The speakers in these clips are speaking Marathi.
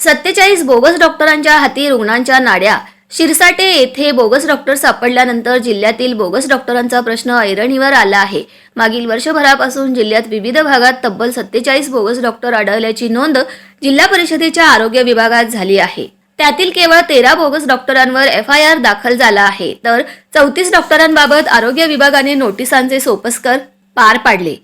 सत्तेचाळीस बोगस डॉक्टरांच्या हाती रुग्णांच्या नाड्या. शिरसाटे येथे बोगस डॉक्टर सापडल्यानंतर जिल्ह्यातील बोगस डॉक्टरांचा प्रश्न ऐरणीवर आला आहे. मागील वर्षभरापासून जिल्ह्यात विविध भागात तब्बल सत्तेचाळीस बोगस डॉक्टर आढळल्याची नोंद जिल्हा परिषदेच्या आरोग्य विभागात झाली आहे. त्यातील केवळ तेरा बोगस डॉक्टरांवर एफ आय आर दाखल झाला आहे. तर चौतीस डॉक्टरांबाबत आरोग्य विभागाने नोटिसांचे सोपस्कर पार पाडले.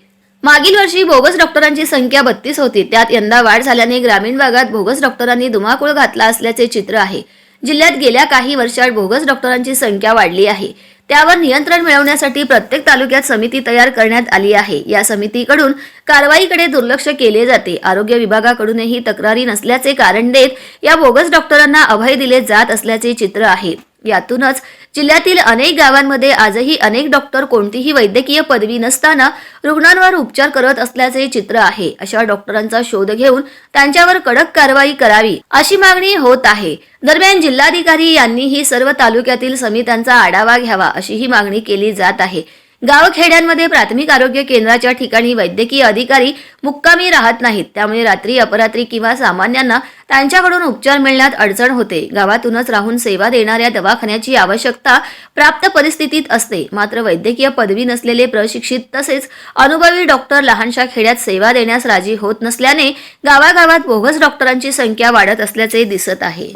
मागील वर्षी बोगस डॉक्टरांची संख्या बत्तीस होती. त्यात यंदा वाढ झाल्याने ग्रामीण भागात बोगस डॉक्टरांनी धुमाकूळ घातला असल्याचे चित्र आहे. जिल्ह्यात गेल्या काही वर्षात बोगस डॉक्टरांची संख्या वाढली आहे. त्यावर नियंत्रण मिळवण्यासाठी प्रत्येक तालुक्यात समिती तयार करण्यात आली आहे. या समितीकडून कारवाईकडे दुर्लक्ष केले जाते. आरोग्य विभागाकडूनही तक्रारी नसल्याचे कारण देत या बोगस डॉक्टरांना अभय दिले जात असल्याचे चित्र आहे. यातूनच जिल्ह्यातील अनेक गावांमध्ये आजही अनेक डॉक्टर कोणतीही वैद्यकीय पदवी नसताना रुग्णांवर उपचार करत असल्याचे चित्र आहे. अशा डॉक्टरांचा शोध घेऊन त्यांच्यावर कडक कारवाई करावी अशी मागणी होत आहे. दरम्यान जिल्हाधिकारी यांनीही सर्व तालुक्यातील समित्यांचा आढावा घ्यावा अशीही मागणी केली जात आहे. गावखेड्यांमध्ये प्राथमिक आरोग्य केंद्राच्या ठिकाणी वैद्यकीय अधिकारी मुक्कामी राहत नाहीत. त्यामुळे रात्री अपरात्री किंवा सामान्यांना त्यांच्याकडून उपचार मिळण्यात अडचण होते. गावातूनच राहून सेवा देणाऱ्या दवाखान्याची आवश्यकता प्राप्त परिस्थितीत असते. मात्र वैद्यकीय पदवी नसलेले प्रशिक्षित तसेच अनुभवी डॉक्टर लहानशा खेड्यात सेवा देण्यास राजी होत नसल्याने गावागावात बोगस डॉक्टरांची संख्या वाढत असल्याचे दिसत आहे.